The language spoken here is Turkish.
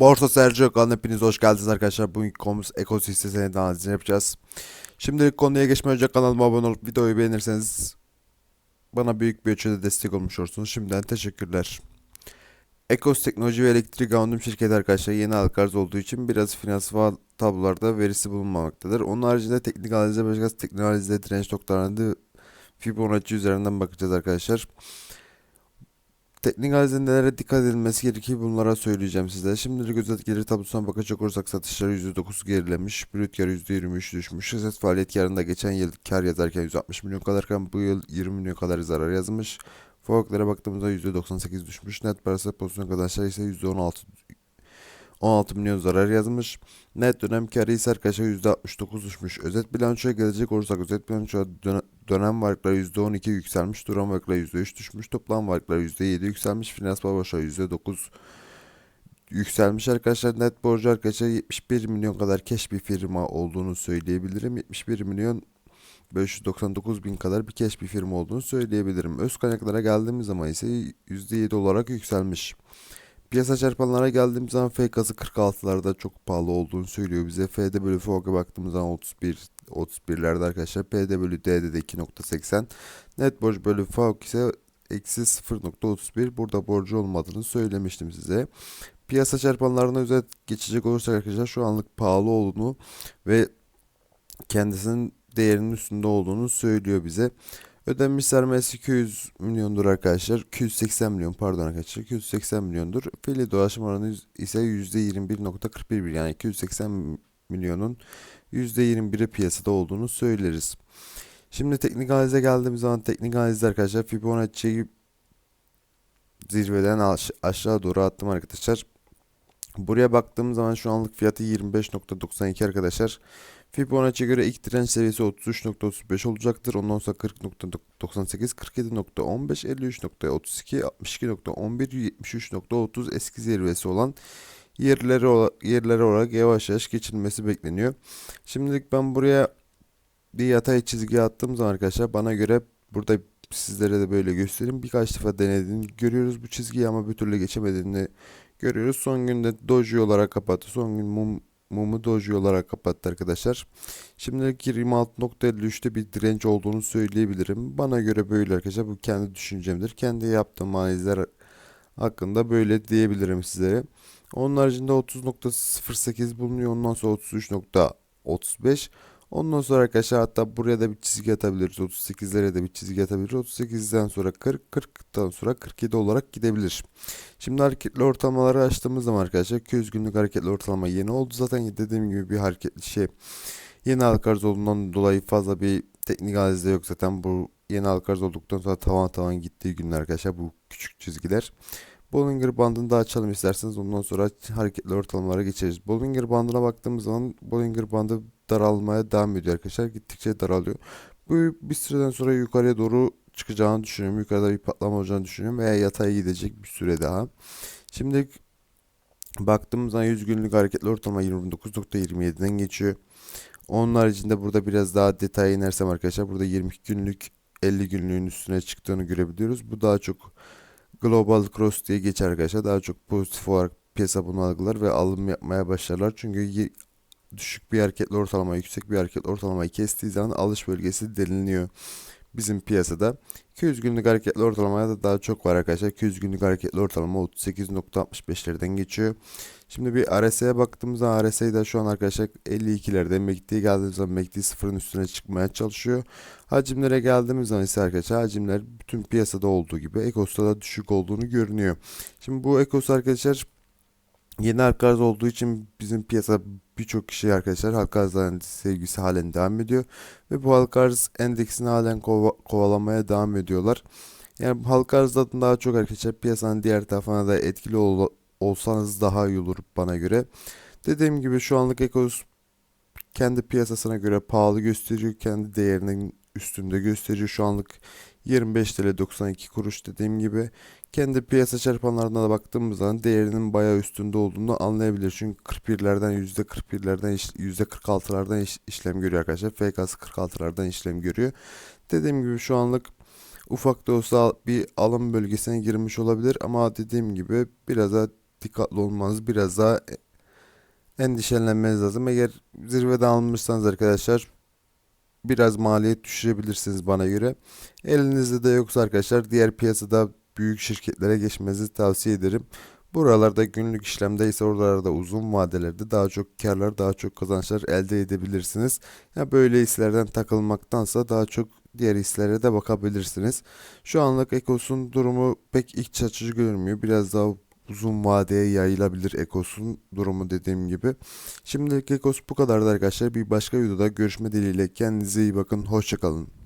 Borsa Sergio kanalına hepiniz hoş geldiniz arkadaşlar. Bugün konumuz ekosisteminin analizini yapacağız. Şimdilik konuya geçmeden önce kanalıma abone olup videoyu beğenirseniz bana büyük bir ölçüde destek olmuş olursunuz. Şimdiden teşekkürler. Ekos Teknoloji ve Elektrik Anonim şirketi arkadaşlar yeni halka arz olduğu için biraz finansal tablolarda verisi bulunmamaktadır. Onun haricinde teknik analize bakacağız. Teknik analizde direnç noktalarında Fibonacci üzerinden bakacağız arkadaşlar. Teknik analizde dikkat edilmesi gerekiyor bunlara söyleyeceğim size. Şimdilik özet gelir tablosuna bakacak olursak satışlar %9 gerilemiş. Brüt kar %23 düşmüş. Esas faaliyet karında geçen yıl kar yazarken 160 milyon kadarken bu yıl 20 milyon kadar zarar yazmış. Forklara baktığımızda %98 düşmüş. Net parası pozisyon kazançları ise %16 16 milyon zarar yazmış. Net dönem karı ise arkadaşlar %69 düşmüş. Özet bilançoya gelecek olursak özet bilançoya dön- dönem varlıkları %12 yükselmiş. Duran varlıkları %3 düşmüş. Toplam varlıkları %7 yükselmiş. Finansal borçlar %9 yükselmiş arkadaşlar. Net borcu arkadaşlar 71 milyon kadar keş bir firma olduğunu söyleyebilirim. 71 milyon 599 bin kadar bir keş bir firma olduğunu söyleyebilirim. Öz kaynaklara geldiğimiz zaman ise %7 olarak yükselmiş. Piyasa çarpanlara geldiğimiz zaman F gazı 46'larda çok pahalı olduğunu söylüyor bize. F'de bölü FOG'a baktığımız zaman 31 31'lerde arkadaşlar. P'de bölü D'de de 2.80. Net borç bölü FOG ise eksi 0.31. Burada borcu olmadığını söylemiştim size. Piyasa çarpanlarına özet geçecek olursak arkadaşlar şu anlık pahalı olduğunu ve kendisinin değerinin üstünde olduğunu söylüyor bize. Ödenmiş sermayesi 200 milyondur arkadaşlar. 280 milyon pardon arkadaşlar. 280 milyondur. Fiili dolaşım oranı ise %21.41 yani 280 milyonun %21'i piyasada olduğunu söyleriz. Şimdi teknik analize geldiğimiz zaman teknik analizde arkadaşlar Fibonacci'yi zirveden aş- aşağı doğru attım arkadaşlar. Buraya baktığım zaman şu anlık fiyatı 25.92 arkadaşlar. Fibonacci'ye göre ilk direnç seviyesi 33.35 olacaktır. Ondan sonra 40.98, 47.15, 53.32, 62.11, 73.30 eski zirvesi olan yerleri, ola- yerleri olarak yavaş yavaş geçilmesi bekleniyor. Şimdilik ben buraya bir yatay çizgi attığım zaman arkadaşlar bana göre burada sizlere de böyle göstereyim. Birkaç defa denediğini görüyoruz bu çizgiyi ama bir türlü geçemediğini görüyoruz. Son günde doji olarak kapattı. Son gün mum mumu doji olarak kapattı arkadaşlar. Şimdilik 26.53'te bir direnç olduğunu söyleyebilirim. Bana göre böyle arkadaşlar. Bu kendi düşüncemdir. Kendi yaptığım analizler hakkında böyle diyebilirim sizlere. Onun haricinde 30.08 bulunuyor. Ondan sonra 33.35. Ondan sonra arkadaşlar hatta buraya da bir çizgi atabiliriz. 38'lere de bir çizgi atabiliriz. 38'den sonra 40, 40'tan sonra 47 olarak gidebilir. Şimdi hareketli ortalamaları açtığımız zaman arkadaşlar 200 günlük hareketli ortalama yeni oldu. Zaten dediğim gibi bir hareketli şey yeni halka arz olduğundan dolayı fazla bir teknik analizde yok zaten. Bu yeni halka arz olduktan sonra tavan tavan gittiği günler arkadaşlar bu küçük çizgiler. Bollinger bandını da açalım isterseniz ondan sonra hareketli ortalamalara geçeriz. Bollinger bandına baktığımız zaman Bollinger bandı daralmaya devam ediyor arkadaşlar. Gittikçe daralıyor. Bu bir süreden sonra yukarıya doğru çıkacağını düşünüyorum. Yukarıda bir patlama olacağını düşünüyorum. Veya yatay gidecek bir süre daha. Şimdi baktığımız zaman 100 günlük hareketli ortalama 29.27'den geçiyor. Onun haricinde burada biraz daha detaya inersem arkadaşlar burada 22 günlük 50 günlüğün üstüne çıktığını görebiliyoruz. Bu daha çok Global Cross diye geçer arkadaşlar. Daha çok pozitif olarak piyasa bunu algılar ve alım yapmaya başlarlar. Çünkü düşük bir hareketli ortalama, yüksek bir hareketli ortalamayı kestiği zaman alış bölgesi deniliyor bizim piyasada. 200 günlük hareketli ortalamaya da daha çok var arkadaşlar. 200 günlük hareketli ortalama 38.65'lerden geçiyor. Şimdi bir RSI'ye baktığımız zaman RSI da şu an arkadaşlar 52'lerde MACD geldiğimiz zaman MACD sıfırın üstüne çıkmaya çalışıyor. Hacimlere geldiğimiz zaman ise arkadaşlar hacimler bütün piyasada olduğu gibi Ekos'ta da düşük olduğunu görünüyor. Şimdi bu Ekos arkadaşlar yeni arz olduğu için bizim piyasa birçok kişi arkadaşlar halka arz sevgisi halen devam ediyor. Ve bu halka arz endeksini halen kova- kovalamaya devam ediyorlar. Yani halka arzdan daha çok arkadaşlar piyasanın diğer tarafına da etkili ol- olsanız daha iyi olur bana göre. Dediğim gibi şu anlık Ekos kendi piyasasına göre pahalı gösteriyor. Kendi değerinin üstünde gösteriyor. Şu anlık 25 TL 92 kuruş dediğim gibi. Kendi piyasa çarpanlarına da baktığımız zaman değerinin bayağı üstünde olduğunu anlayabilir. Çünkü 41'lerden %41'lerden iş- %46'lardan iş- işlem görüyor arkadaşlar. FK'sı 46'lardan işlem görüyor. Dediğim gibi şu anlık ufak da olsa bir alım bölgesine girmiş olabilir ama dediğim gibi biraz da dikkatli olmanız biraz daha endişelenmeniz lazım. Eğer zirvede almışsanız arkadaşlar biraz maliyet düşürebilirsiniz bana göre. Elinizde de yoksa arkadaşlar diğer piyasada büyük şirketlere geçmenizi tavsiye ederim. Buralarda günlük işlemde ise oralarda uzun vadelerde daha çok karlar, daha çok kazançlar elde edebilirsiniz. Ya böyle hislerden takılmaktansa daha çok diğer hislere de bakabilirsiniz. Şu anlık Ekos'un durumu pek iç açıcı görünmüyor. Biraz daha uzun vadeye yayılabilir Ekos'un durumu dediğim gibi. Şimdilik Ekos bu kadardı arkadaşlar. Bir başka videoda görüşme dileğiyle kendinize iyi bakın. Hoşçakalın.